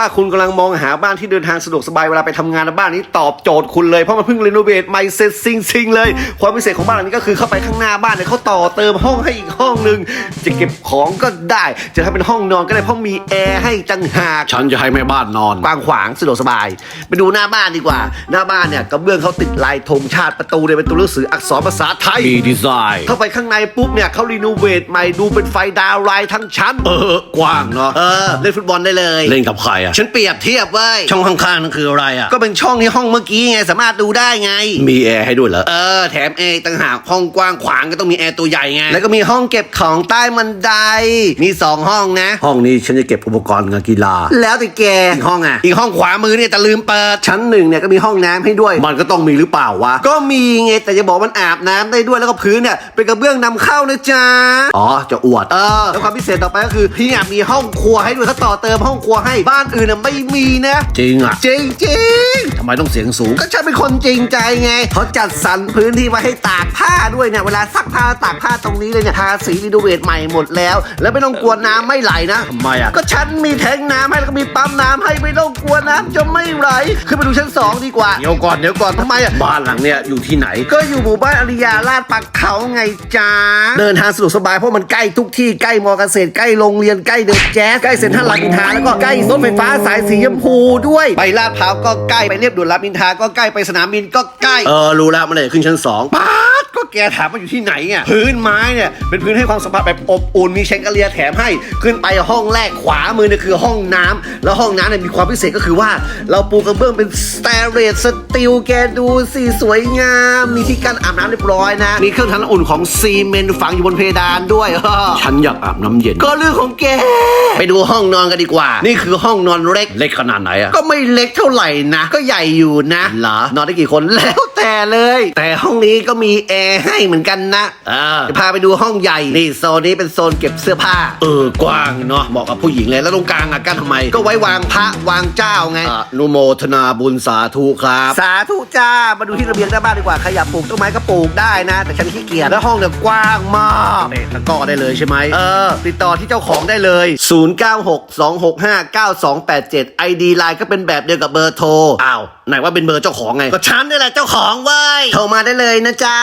ถ้าคุณกำลังมองหาบ้านที่เดินทางสะดวกสบายเวลาไปทำงานนะบ้านนี้ตอบโจทย์คุณเลย เพราะมันเพิ่งรีโนเวทใหม่เสร็จซิงซิงๆเลย ความพิเศษของบ้านหลังนี้ก็คือเข้าไปข้างหน้าบ้านเนี่ยเขาต่อเติมห้องให้อีกห้องหนึ่งจะเก็บของก็ได้ จะทำเป็นห้องนอนก็ได้เพราะมีแอร์ให้จังหากฉันจะให้แม่บ้านนอนกว้างขวางสะดวกสบาย ไปดูหน้าบ้านดีกว่า หน้าบ้านเนี่ยกระเบื้องเขาติดลายธงชาติประตูเนี่ยเป็นตัวหนังสืออักษรภาษาไทยมีดีไซน์เข้าไปข้างในปุ๊บเนี่ยเขารีโนเวทใหม่ดูเป็นไฟดาวไลท์ทั้งชั้น เออกว้างเนาะเออเล่นฟุตบอลได้เลย เล่นกับใครอะฉันเปรียบเทียบเว้ยช่องข้างๆนั่นคืออะไรอะ ก็เป็นช่องที่ห้องเมื่อกี้ไงสามารถดูได้ไง มีแอร์ให้ด้วยเหรอ เออ แถมแอร์อีกต่างหากห้องกว้างขวางก็ต้องมีแอร์ตัวใหญ่ไง แล้วก็มีห้องเก็บของใต้บันได มีสองห้องนะ ห้องนี้ฉันจะเก็บอุปกรณ์งานกีฬา แล้วแต่แก อีกห้องอะ อีกห้องขวามือเนี่ยแต่ลืมเปิด ชั้นหนึ่งเนี่ยก็มีห้องน้ำให้ด้วย มันก็ต้องมีหรือเปล่าวะ ก็มีไงแต่จะบอกมันอาบน้ำได้ด้วยแล้วก็พื้นเนี่ยเป็นกระเบื้องนำเข้านะจ๊ะ อ๋อจะอวด เออ แล้วความพิเศษต่อไปก็คือพี่เนี่ยมีห้องครัวให้ด้วยเขาต่อเติมห้องครัวให้บ้านอื่นน่ะไม่มีนะ จริงอะ จริงจริงทำไมต้องเสียงสูงๆก็ฉันเป็นคนจริงใจไงเขาจัดสรรพื้นที่ไว้ให้ตากผ้าด้วยเนี่ยเวลาซักผ้าตากผ้าตรงนี้เลยเนี่ยทาสีรีโนเวทใหม่หมดแล้ว แล้วไม่ต้องกลัวน้ำไม่ไหลนะทำไมอะก็ฉันมีแทงน้ำให้แล้วก็มีปั๊มน้ำให้ไม่ต้องกลัวน้ำจะไม่ไหลขึ้นไปดูชั้นสองดีกว่าเดี๋ยวก่อนเดี๋ยวก่อนทำไมอะบ้านหลังเนี้ยอยู่ที่ไหน ก็อยู่หมู่บ้านอริยาลาดปักเขาไงจ้าเดินทางสะดวกสบายเพราะมันใกล้ทุกที่ใกล้มอเกษตรใกล้โรงเรียนใกล้เดอะแจ๊สใกล้เซ็นทรัลรามอินทราแล้วก็ใกล้รถไฟฟ้าสายสีชมพูด้วย ไปลาดพร้าวก็ใกล้ ไปเรียบด่วนรามอินทราก็ใกล้ ไปสนามบินก็ใกล้ เออ รู้แล้วมันเลยขึ้นชั้นสองป๊าดก็ แกถามว่าอยู่ที่ไหนอะพื้นไม้เนี่ยเป็นพื้นให้ความสัมผัสแบบอบอุ่นมีแชงกเลียแถมให้ ขึ้นไปห้องแรกขวามือเนี่ยคือห้องน้ำแล้วห้องน้ำเนี่ยมีความพิเศษก็คือว่า เราปูกระเบื้องเป็นสเตเรสสตีลแกดูสิสวยงาม มีที่กั้นอาบน้ำเรียบร้อยนะ มีเครื่องทำน้ำอุ่นของซีเมนต์ฝังอยู่บนเพดานด้วยฉันอยากอาบน้ำเย็น ก็เรื่องของแกไปดูห้องนอนกันดีกว่า นี่คือห้องนอนเล็กเล็กขนาดไหนอะก็ไม่เล็กเท่าไหร่นะ ก็ใหญ่อยู่นะเหรอนอนได้กี่คนแล้ว แต่เลย แต่ห้องนี้ก็มีแอร์ให้เหมือนกันนะอ่าจะพาไปดูห้องใหญ่นี่โซนนี้เป็นโซนเก็บเสื้อผ้า เออกว้างเนาะเหมาะกับผู้หญิงเลยแล้วตรงกลางอะกั้นทำไม ก็ไว้วางพระวางเจ้าไงอนุโมทนาบุญสาธุครับ สาธุจ้ามาดูที่ระเบียงหน้าบ้านดีกว่าใครอยากปลูกต้นไม้ก็ปลูกได้นะ แต่ฉันขี้เกียจแล้วห้องเนี่ยกว้างมากเตะตะกร้อได้เลยใช่ไหมเออ ติดต่อที่เจ้าของได้เลย 0962659287 ID ไลน์ก็เป็นแบบเดียวกับเบอร์โทรอ้าวไหนว่าเป็นเบอร์เจ้าของไงก็ฉันนี่แหละเจ้าของเว้ยโทรมาได้เลยนะจ๊ะ